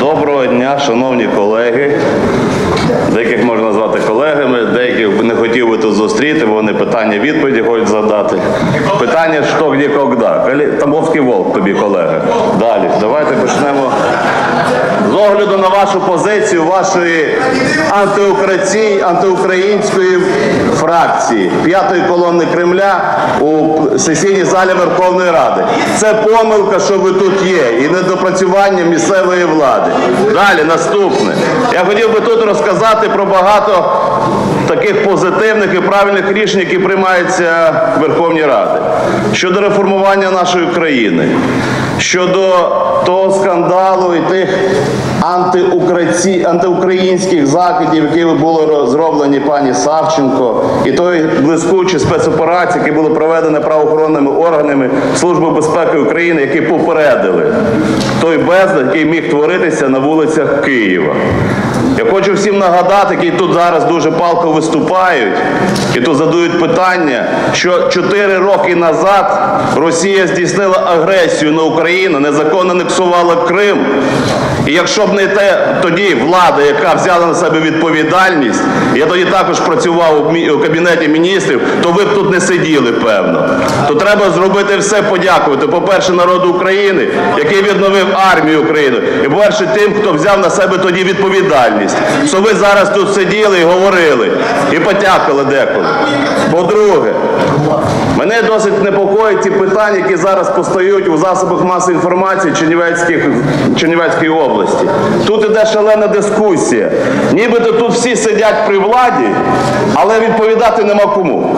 Доброго дня, шановні колеги. Деяких можна назвати колегами, деяких не хотів би тут зустріти, вони питання відповіді хочуть задати. Питання що, де. Коле- Тамбовський волк тобі, колега. Далі, давайте почнемо. З огляду на вашу позицію, вашої антиукрації, антиукраїнської фракції п'ятої колони Кремля у сесійній залі Верховної Ради. Це помилка, що ви тут є, і недопрацювання місцевої влади. Далі, наступне. Я хотів би тут розказати про багато таких позитивних і правильних рішень, які приймаються в Верховній Раді. Щодо реформування нашої країни, щодо того скандалу і тих антиукраїнських заходів, які були роз- зроблені пані Савченко, і той блискучі спецоперації, які були проведені правоохоронними органами Служби безпеки України, які попередили той безлад, який міг творитися на вулицях Києва. Я хочу всім нагадати, які тут зараз дуже палко виступають, і тут задають питання, що 4 роки назад Росія здійснила агресію на Україну, незаконно анексувала Крим. І якщо б не те тоді влада, яка взяла на себе відповідальність, я тоді також працював у кабінеті міністрів, то ви б тут не сиділи, певно. То треба зробити все, подякувати. По-перше, народу України, який відновив армію України, і по-перше, тим, хто взяв на себе тоді відповідальність. Що ви зараз тут сиділи і говорили, і потякали деколи. По-друге, Мене досить непокоїть ті питання, які зараз постають у засобах масової інформації Чернівецької області. Тут іде шалена дискусія. Нібито тут всі сидять при владі, але відповідати нема кому.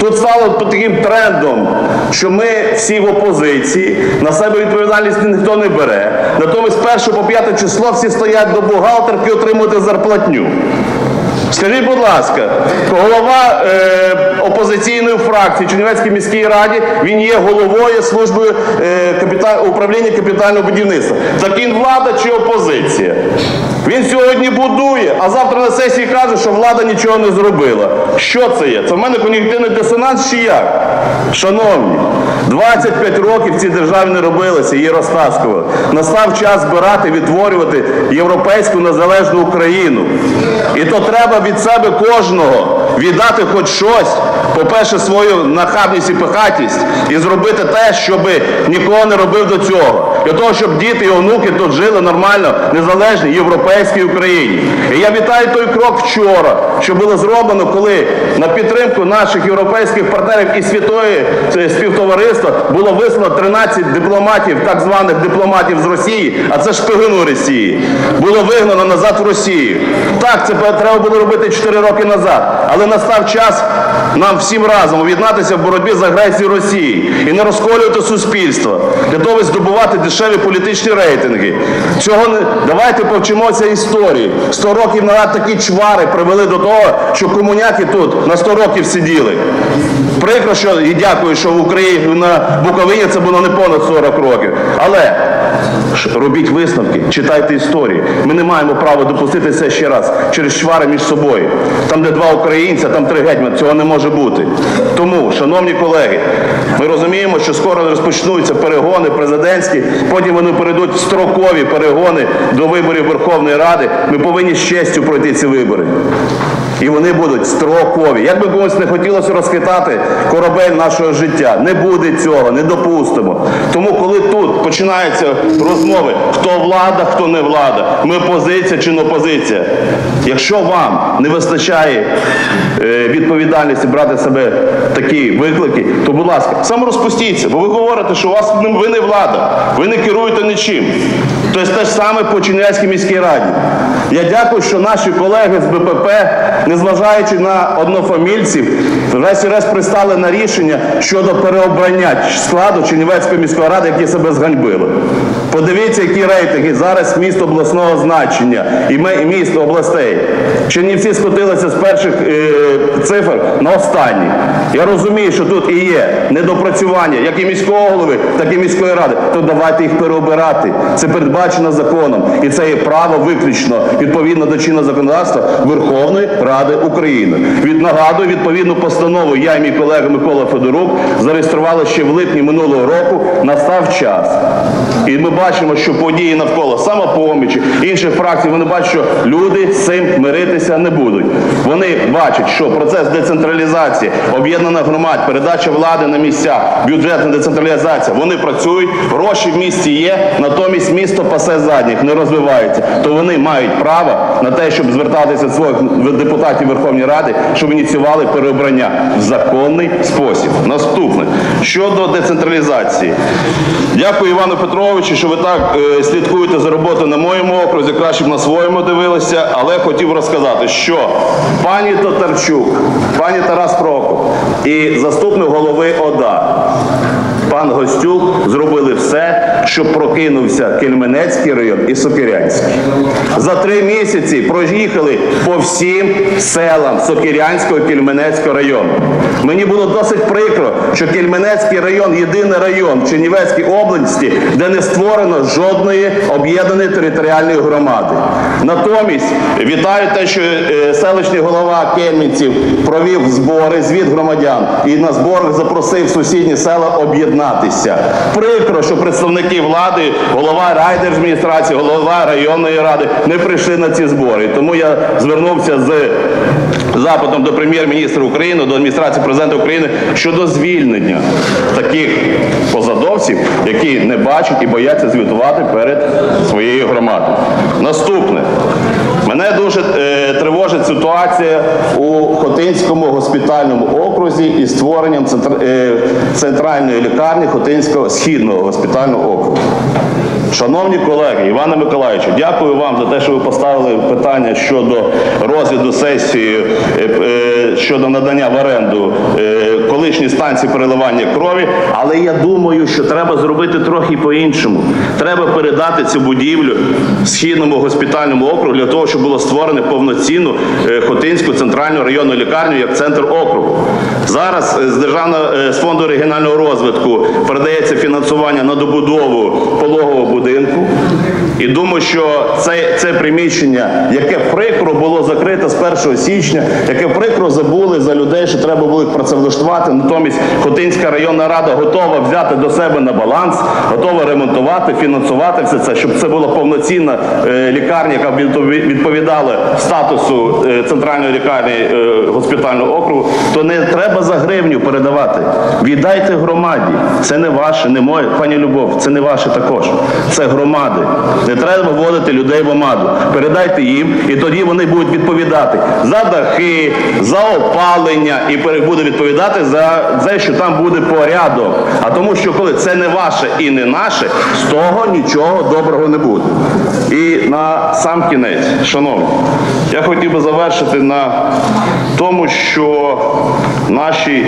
Тут стало таким трендом, що ми всі в опозиції, на себе відповідальність ніхто не бере. Натомість з 1 по 5 число всі стоять до бухгалтерки отримувати зарплатню. Скажіть, будь ласка, голова е, опозиційної фракції Чернівецькій міській раді, він є головою служби е, капіта... управління капітального будівництва. Так він влада чи опозиція? Він сьогодні будує, а завтра на сесії каже, що влада нічого не зробила. Що це є? Це в мене кон'юнктивний дисонанс чи як? Шановні, 25 років в цій державі не робилося, її розтаскували. Настав час збирати, відтворювати європейську незалежну Україну. І то треба від себе кожного віддати хоч щось, по-перше, свою нахабність і пихатість, і зробити те, щоб нікого не робив до цього. Для того, щоб діти і онуки тут жили нормально, незалежній європейській Україні. І я вітаю той крок вчора, що було зроблено, коли на підтримку наших європейських партнерів і світової співтовариства було вислано 13 дипломатів, так званих дипломатів з Росії, а це шпигуни Росії, було вигнано назад в Росію. Так, це треба було робити 4 роки назад, але настав час нам всім разом об'єднатися в боротьбі з агресією Росії і не розколювати суспільство для того, щоб здобувати дешеві політичні рейтинги. Цього не давайте повчимося історії. 100 років назад такі чвари привели до того, що комуняки тут на 100 років сиділи. Прикро, що і дякую, що в Україні на Буковині це було не понад 40 років. Але Робіть висновки, читайте історії. Ми не маємо права допустити це ще раз через чвари між собою. Там, де два українця, там три гетьмани. Цього не може бути. Тому, шановні колеги, ми розуміємо, що скоро розпочнуться перегони президентські, потім вони перейдуть в строкові перегони до виборів Верховної Ради. Ми повинні з честю пройти ці вибори. І вони будуть строкові. Як би комусь не хотілося розхитати корабель нашого життя, не буде цього, не допустимо. Тому, коли тут починаються розмови, хто влада, хто не влада, ми позиція чи не опозиція. Якщо вам не вистачає е, відповідальності брати себе такі виклики, то будь ласка, саморозпустіться, бо ви говорите, що у вас ви не влада, ви не керуєте нічим. Тобто те ж саме по Чернівецькій міській раді. Я дякую, що наші колеги з БПП, незважаючи на однофамільців, врешті-решт пристали на рішення щодо переобрання складу Чернівецької міської ради, які себе зганьбили. Подивіться, які рейтинги зараз міст обласного значення і міст областей. Чернівці скотилися з перших е, цифр на останні. Я розумію, що тут і є недопрацювання як і міського голови, так і міської ради. То давайте їх переобирати. Це передбачено законом. І це є право виключно відповідно до чинного законодавства Верховної Ради України. Від нагадую, відповідну постанову я і мій колега Микола Федорук зареєстрували ще в липні минулого року. Настав час. І ми бачимо, що події навколо самопомічі, інших фракцій, вони бачать, що люди з цим миритися не будуть. Вони бачать, що процес децентралізації, об'єднана громад, передача влади на місця, бюджетна децентралізація, вони працюють, гроші в місті є, натомість місто пасе задніх, не розвивається. То вони мають право на те, щоб звертатися до своїх депутатів Верховної Ради, щоб ініціювали переобрання в законний спосіб. Наступне щодо децентралізації. Дякую Івану Петровичу, що ви так е, слідкуєте за роботою на моєму окрузі, краще б на своєму дивилися, але хотів розказати, що пані Татарчук, пані Тарас Прокоп і заступник голови ОДА пан Гостюк зробили все, щоб прокинувся Кельменецький район і Сокирянський. За три місяці проїхали по всім селам Сокирянського і Кельменецького району. Мені було досить прикро, що Кельменецький район єдиний район в Чернівецькій області, де не створено жодної об'єднаної територіальної громади. Натомість вітаю те, що е, селищний голова Кельменців провів збори, звіт громадян і на зборах запросив сусідні села об'єднатися. Прикро, що представники влади, голова райдержадміністрації, голова районної ради не прийшли на ці збори. Тому я звернувся з запитом до прем'єр-міністра України, до адміністрації президента України щодо звільнення таких посадовців, які не бачать і бояться звітувати перед своєю громадою. Наступне. Мене дуже е, тривожить ситуація у Хотинському госпітальному окрузі із створенням е, центральної лікарні Хотинського східного госпітального округу. Шановні колеги, Іване Миколаївичу, дякую вам за те, що ви поставили питання щодо розгляду сесії е, е, щодо надання в оренду е, колишньої станції переливання крові. Але я думаю, що треба зробити трохи по-іншому. Треба передати цю будівлю східному госпітальному округу для того, щоб було створено повноцінну Хотинську центральну районну лікарню як центр округу. Зараз е, з державного е, з фонду регіонального розвитку передається фінансування на добудову пологового будинку. І думаю, що це, це приміщення, яке прикро було закрите з 1 січня, яке прикро забули за людей, що треба було їх працевлаштувати. Натомість Хотинська районна рада готова взяти до себе на баланс, готова ремонтувати, фінансувати все це, щоб це була повноцінна е, лікарня, яка відповідала статусу е, центральної лікарні е, госпітального округу, то не треба за гривню передавати. Віддайте громаді. Це не ваше, не моє, пані Любов, це не ваше також. Це громади. Не треба вводити людей в омаду. Передайте їм, і тоді вони будуть відповідати за дахи, за опалення, і буде відповідати за те, що там буде порядок. А тому, що коли це не ваше і не наше, з того нічого доброго не буде. І на сам кінець, шановні, я хотів би завершити на тому, що в нашій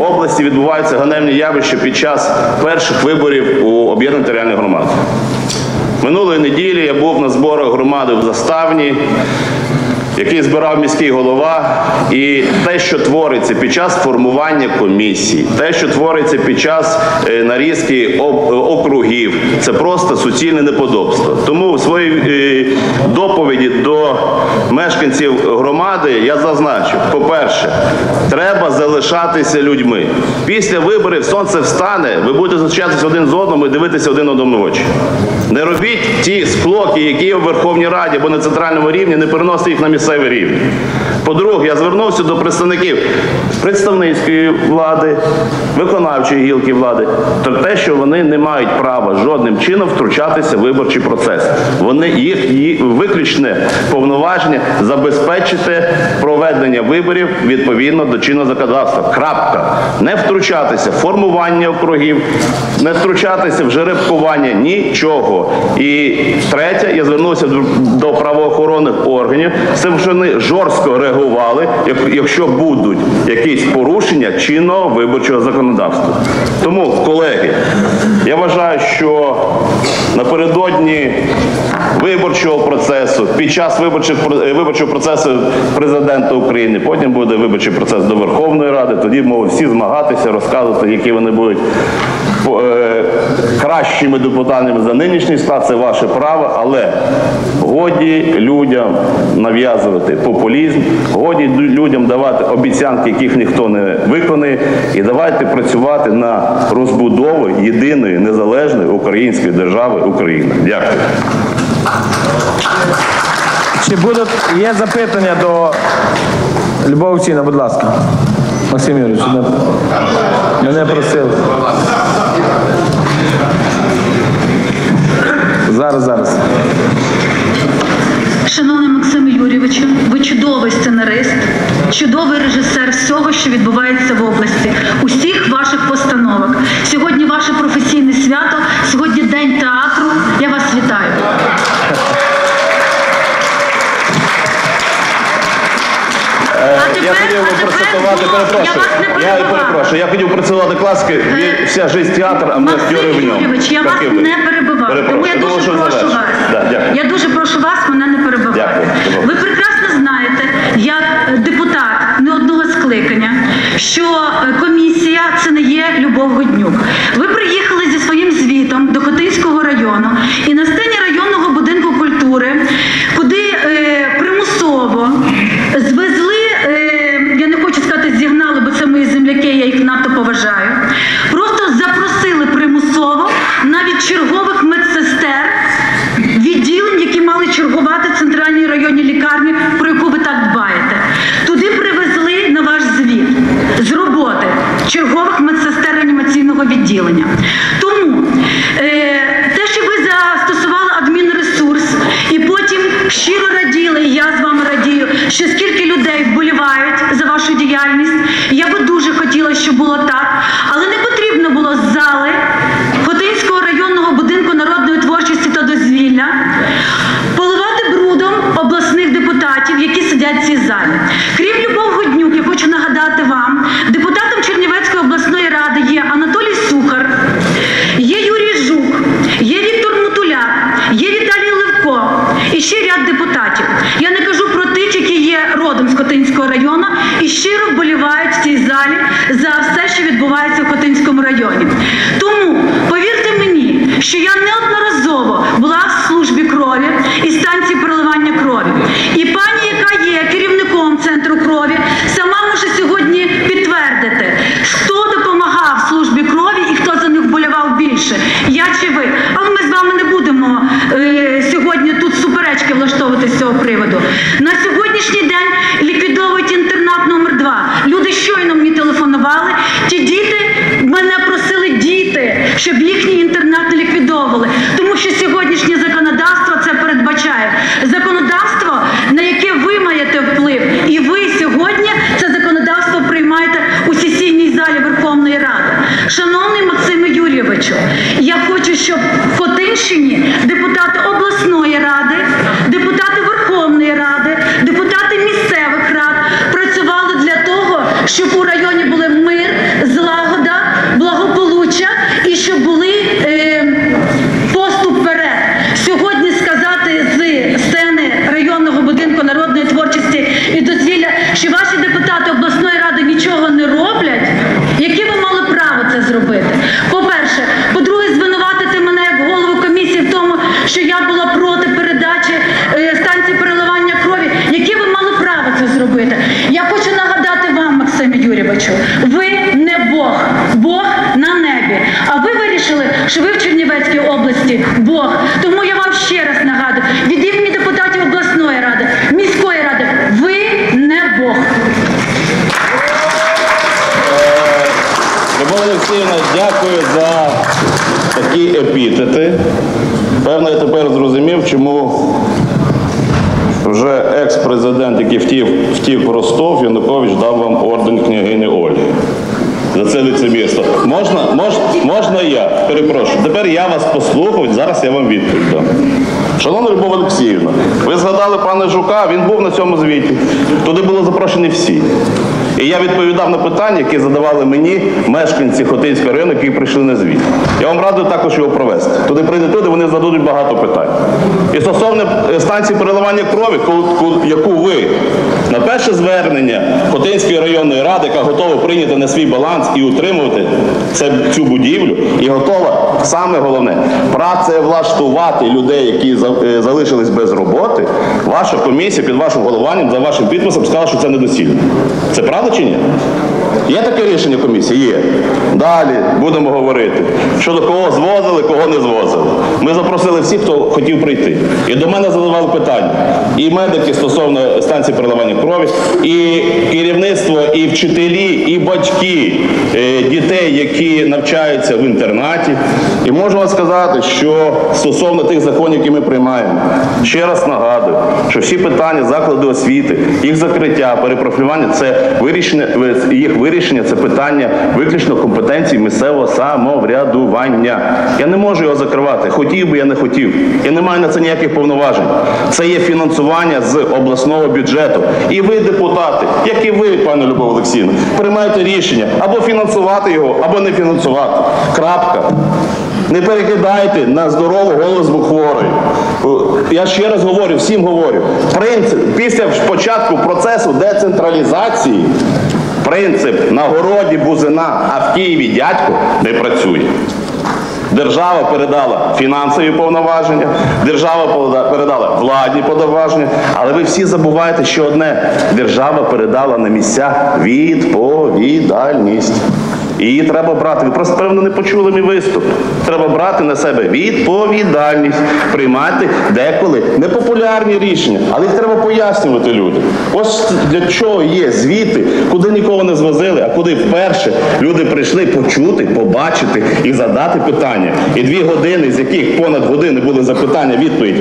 області відбуваються ганебні явища під час перших виборів у об'єднаної територіальної громади. Минулої неділі я був на зборах громади в Заставні, який збирав міський голова, і те, що твориться під час формування комісій, те, що твориться під час е, нарізки е, округів, це просто суцільне неподобство. Тому в своїй е, доповіді до мешканців громади я зазначив: по-перше, треба залишатися людьми. Після виборів сонце встане, ви будете зустрічатися один з одним і дивитися один одному в очі. Не робіть ті склоки, які є в Верховній Раді або на центральному рівні, не переносите їх на місцевий рівень. По-друге, я звернувся до представників представницької влади, виконавчої гілки влади, то те, що вони не мають права жодним чином втручатися в виборчий процес. Вони їх, їх виключне повноваження забезпечити проведення виборів відповідно до чинного законодавства. Крапка. Не втручатися в формування округів, не втручатися в жеребкування, нічого. І третє, я звернувся до- правоохоронних органів, з вони жорстко реагували, якщо будуть якісь порушення чинного виборчого законодавства. Тому, колеги, я вважаю, що напередодні виборчого процесу, під час е, виборчого процесу президента України, потім буде виборчий процес до Верховної Ради, тоді можуть всі змагатися, розказувати, які вони будуть кращими депутатами за нинішній склад, це ваше право, але годі людям нав'язувати популізм, годі людям давати обіцянки, яких ніхто не виконує, і давайте працювати на розбудову єдиної незалежної української держави України. Дякую. Чи будуть є запитання до Любов будь ласка. Максим Юрійович, мене, просили. Зараз, зараз. Шановний Максим Юрійовичу, ви чудовий сценарист, чудовий режисер всього, що відбувається в області, усіх ваших постановок. Сьогодні ваше професійне свято, сьогодні день театру. Я вас вітаю. Я хотів би процитувати, перепрошую. Я перепрошую. Я хотів процитувати класики. Він- Вся жизнь театр, а ми актери в ньому. Юрійович, я вас не перебиваю. Тому я дуже прошу вас. Я дуже прошу вас мене не перебивати. Ви прекрасно знаєте, як депутат не одного скликання, що е, комісія це не є Любов Годнюк. Ви приїхали зі своїм звітом до Хотинського району і на сцені районного будинку культури, куди е, примусово звезли, е, я не хочу сказати, зігнали, бо це мої земляки, я їх надто поважаю. Просто запросили примусово навіть чергових медсестер відділень, які мали чергувати в центральній районній лікарні, про яку ви так дбаєте. Туди привезли на ваш звіт з роботи чергових медсестер реанімаційного відділення. Тому е, те, що ви застосували адмінресурс і потім щиро раділи, і я з вами радію, що скільки людей вашу діяльність. Я би дуже хотіла, щоб було так, але не потрібно було з зали Хотинського районного будинку народної творчості та дозвілля поливати брудом обласних депутатів, які сидять в цій залі. Крім Любов Годнюк, я хочу нагадати вам, Хотинського району і щиро вболівають в цій залі за все, що відбувається в Хотинському районі. Тому повірте мені, що я неодноразово була в службі крові і станції переливання крові. І пані, яка є керівником центру крові, сама може сьогодні підтвердити, хто допомагав службі крові і хто за них вболівав більше. Я чи ви. Але ми з вами не будемо е, сьогодні тут суперечки влаштовувати з цього приводу. На сьогоднішній день ліквідовують інтернат номер 2 Люди щойно мені телефонували. Ті діти мене просили діти, щоб їхній інтернат не ліквідовували. Тому що сьогоднішнє законодавство це передбачає. Законодавство, на яке ви маєте вплив, і ви сьогодні це законодавство приймаєте у сесійній залі Верховної Ради. Шановний Максиме Юрійовичу, я хочу, щоб в Хотинщині депутати обласної ради, депутати Верховної Ради, депутати місцевих рад працювали для того, щоб у районі були мир, злагода, благополуччя і щоб були е, поступ вперед. Сьогодні сказати з сцени районного будинку народної творчості і дозвілля, що ваші депутати обласної ради нічого не роблять, яке ви мали право це зробити? По-перше, по-друге, звинуватити мене як голову комісії в тому, що я була проти передачі е, станції переливання крові. Яке ви мали право це зробити? Я хочу нагадати вам, Максиме Юрійовичу, ви не Бог, Бог на небі. А ви вирішили, що ви в Чернівецькій області Бог. Тому я вам ще раз нагадую, від імені депутатів обласної ради, міської ради, ви не Бог. Любов Олексіївна, дякую за такі епітети. Певно, я тепер зрозумів, чому вже екс-президент, який втів, втік в Ростов, Янукович дав вам орден княгини Ольги. За це лицемірство. Можна, мож, можна я? Перепрошую. Тепер я вас послухав, зараз я вам відповідь. Шановна Любов Олексіївна, ви згадали пана Жука, він був на цьому звіті. Туди були запрошені всі. І я відповідав на питання, які задавали мені мешканці Хотинського району, які прийшли на звіт. Я вам радий також його провести. Туди прийдуть люди, вони зададуть багато питань. І стосовно е, станції переливання крові, ку- ку- яку ви на перше звернення Хотинської районної ради, яка готова прийняти на свій баланс і утримувати цю будівлю, і готова саме головне працевлаштувати людей, які е, залишились без роботи. Ваша комісія під вашим головуванням за вашим підписом сказала, що це недоцільно. Це правда чи ні? Є таке рішення комісії? Є. Далі будемо говорити, щодо кого звозили, кого не звозили. Ми запросили всіх, хто хотів прийти. І до мене задавали питання. І медики стосовно станції переливання крові, і керівництво, і вчителі, і батьки е, дітей, які навчаються в інтернаті. І можу вам сказати, що стосовно тих законів, які ми приймаємо, ще раз нагадую, що всі питання закладу освіти, їх закриття, перепрофілювання це вирішення, їх вирішення це питання виключно компетенції місцевого самоврядування. Я не можу його закривати. Хотів би, я не хотів. Я не маю на це ніяких повноважень. Це є фінансування з обласного бюджету. І ви, депутати, як і ви, пане Любов Олексійовна, приймаєте рішення або фінансувати його, або не фінансувати. Крапка. Не перекидайте на здорову голову хворої. Я ще раз говорю, всім говорю. Принцип після початку процесу децентралізації принцип на городі бузина, а в Києві дядько не працює. Держава передала фінансові повноваження, держава передала владні повноваження, але ви всі забуваєте, що одне держава передала на місця відповідальність. Її треба брати. Ви просто певно не почули мій виступ. Треба брати на себе відповідальність, приймати деколи непопулярні рішення, але їх треба пояснювати людям. Ось для чого є звіти, куди нікого не звозили, а куди вперше люди прийшли почути, побачити і задати питання. І дві години, з яких понад години були запитання, відповідь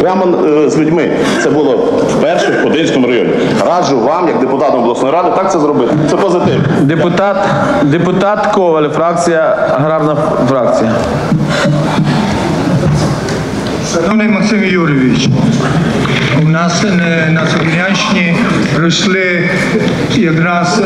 прямо е, з людьми. Це було вперше в Ходинському районі. Раджу вам, як депутатам обласної ради, так це зробити. Це позитив. Депутат, депутат Коваль, фракція, аграрна фракція. Шановний Максим Юрійович, у нас на Собянщині пройшли якраз